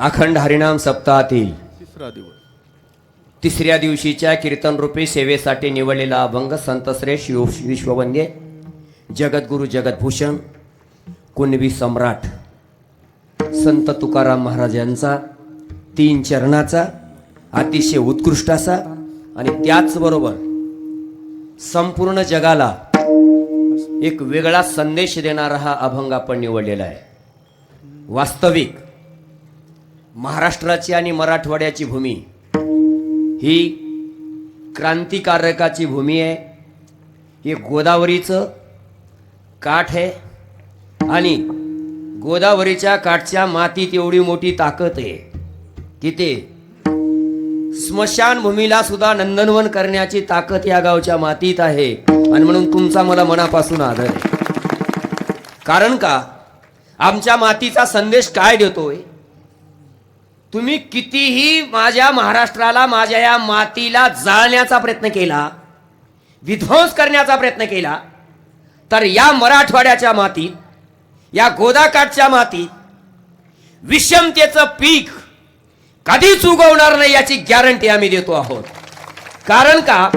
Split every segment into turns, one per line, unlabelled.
अखंड हरिनाम सप्ताहातील
तिसरा दिवस.
तिसऱ्या दिवशीच्या कीर्तन रूपी सेवेसाठी निवडलेला अभंग संतश्रेष्ठ शिव विश्ववंद्य जगद्गुरु जगद्भूषण कुणबी सम्राट संत तुकाराम महाराजांचा तीन चरणाचा अतिशय उत्कृष्ट असा आणि त्याचबरोबर संपूर्ण जगाला एक वेगळा संदेश देणारा हा अभंग आपण निवडलेला आहे. वास्तविक महाराष्ट्राची आणि मराठवाड्याची भूमी. ही क्रांतिकारकाची भूमी आहे. हे गोदावरीचं काठ आहे. आणि गोदावरीच्या काठच्या मातीत एवढी मोठी ताकद आहे की ते स्मशानभूमीला सुद्धा नंदनवन करण्याची ताकद या गावच्या मातीत आहे. आणि म्हणून तुमचा मला मनापासून आदर आहे. कारण का? आमच्या मातीचा संदेश काय देतोय? तुम्ही कितीही माझ्या महाराष्ट्राला माझ्या या मातीला जाळण्याचा प्रयत्न केला विध्वंस करण्याचा प्रयत्न केला तर या मराठवाड्याच्या मातीत या गोदाकाठच्या मातीत विषमतेचं पीक कधीच उगवणार नाही याची गॅरंटी आम्ही देतो आहोत. कारण का?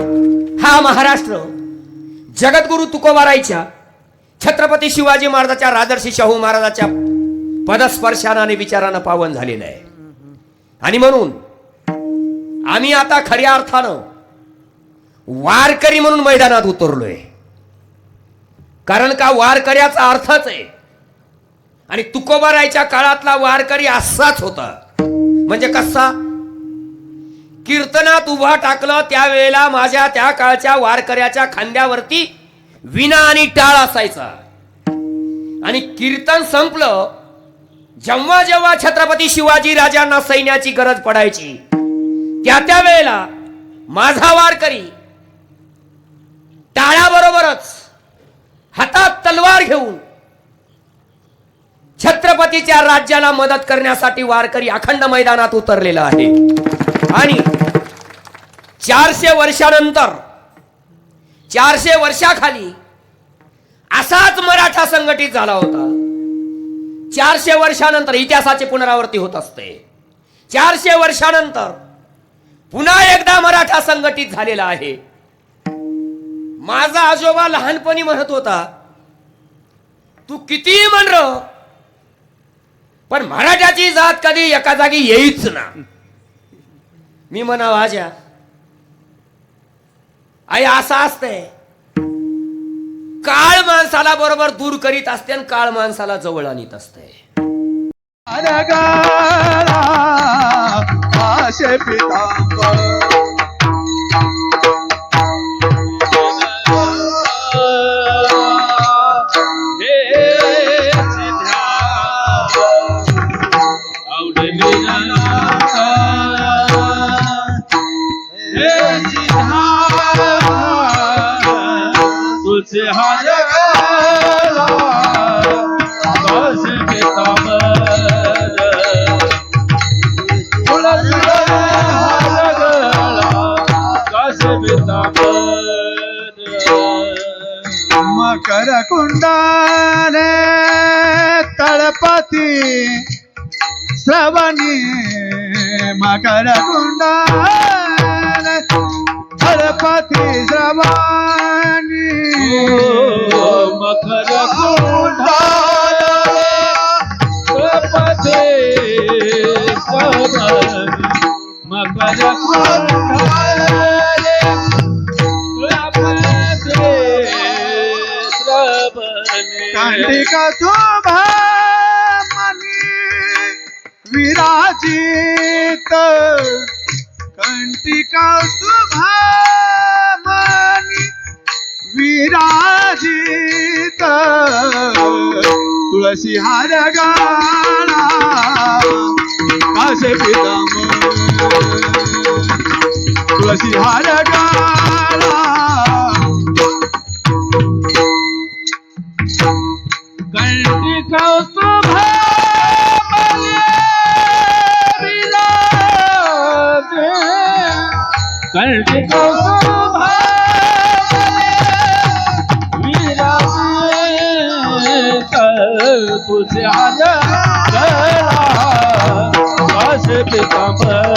हा महाराष्ट्र जगद्गुरु तुकोबारायच्या छत्रपती शिवाजी महाराजाच्या राजर्षी शाहू महाराजाच्या पदस्पर्शानं आणि विचारानं पावन झालेलं आहे. आणि म्हणून आम्ही आता खऱ्या अर्थानं वारकरी म्हणून मैदानात उतरलोय. कारण का वारकऱ्याचा अर्थच आहे. आणि तुकोबारायच्या काळातला वारकरी असाच होता. म्हणजे कसा? कीर्तनात उभा टाकलं त्यावेळेला माझ्या त्या काळच्या वारकऱ्याच्या खांद्यावरती विना आणि टाळ असायचा. आणि कीर्तन संपलं जेव्हा जेव्हा छत्रपती शिवाजी राजांना सैन्याची गरज पडायची त्या त्या वेळेला माझा वारकरी टाळ्याबरोबरच हातात तलवार घेऊन छत्रपतीच्या राज्याला मदत करण्यासाठी वारकरी अखंड मैदानात उतरलेला आहे. आणि चारशे वर्षानंतर चारशे वर्षाखाली असाच मराठा संघटित झाला होता. चारशे वर्षानंतर इतिहासाची पुनरावृत्ती होत असते. चारशे वर्षानंतर पुन्हा एकदा मराठा संघटित झालेला आहे. माझा आजोबा लहानपणी म्हणत होता तू कितीही म्हणर पण मराठ्याची जात कधी एका जागी येईच ना. मी म्हणा वाजा आई असं असतंय काळ माणसाला बरोबर दूर करीत असते आणि काळ माणसाला जवळ आणीत असते.
Yeah.
मकर कुंडाने तळपती श्रवणी मकर कुंडाने तळपती श्रवण
मखर कुंडाले मकर कुंडाले
कांडिका शोभा विराजित. कंटिका सुभा तुळशी हार गाळा कासे पिताम तुळशी हार गाळा
तुझे हात पितांबर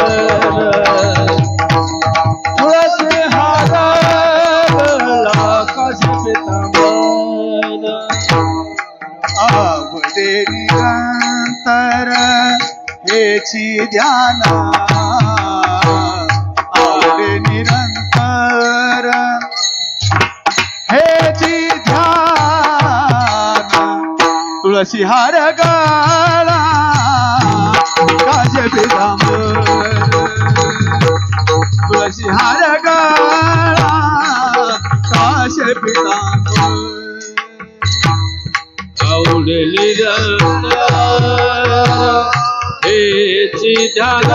तुळसी हार कासे पितांबर
आवडे निरंतर हेची तुळशी हार गाळा काज पितांबर तुळशी हार गाळा काश
आवडली हेची ध्यान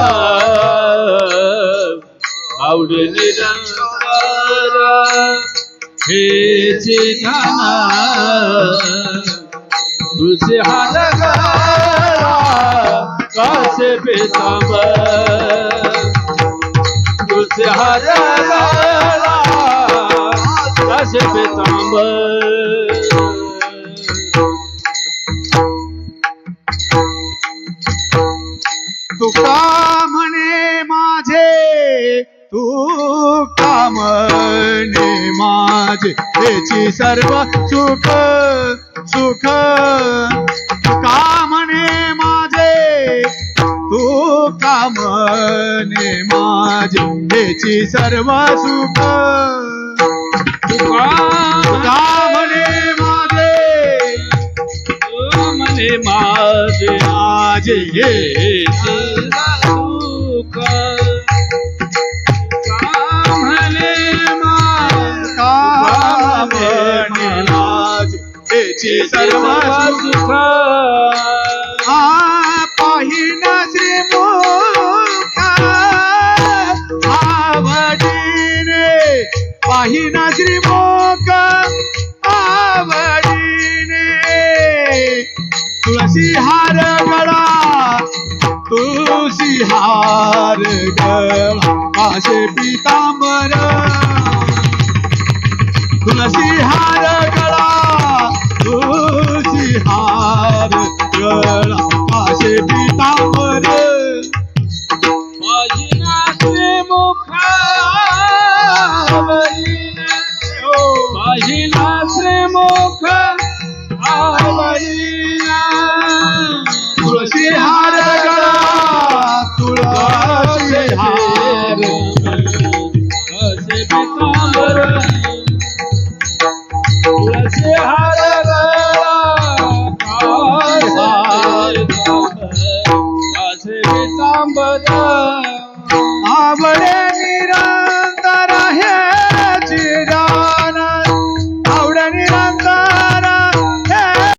आवडली हेची ध्यान गळा कासे पितांबर तुझे हार कासे पितांबर
तुका म्हणे माझे, तू का म्हणे माझे त्याची सर्व सुख सुख तुका म्हणे माझे? तू का म्हणे माझे त्याची सर्व सुख. म्हणे माझे
मने माझे
माझे ये माझे त्याची सर्व सुख आ पाहिन श्रीमुख. आवडीने पाहिन श्रीमुख. आवडीने तुळशी हार गळा. तुळशी हार गळा. काशे पितांबर. तुळशी हार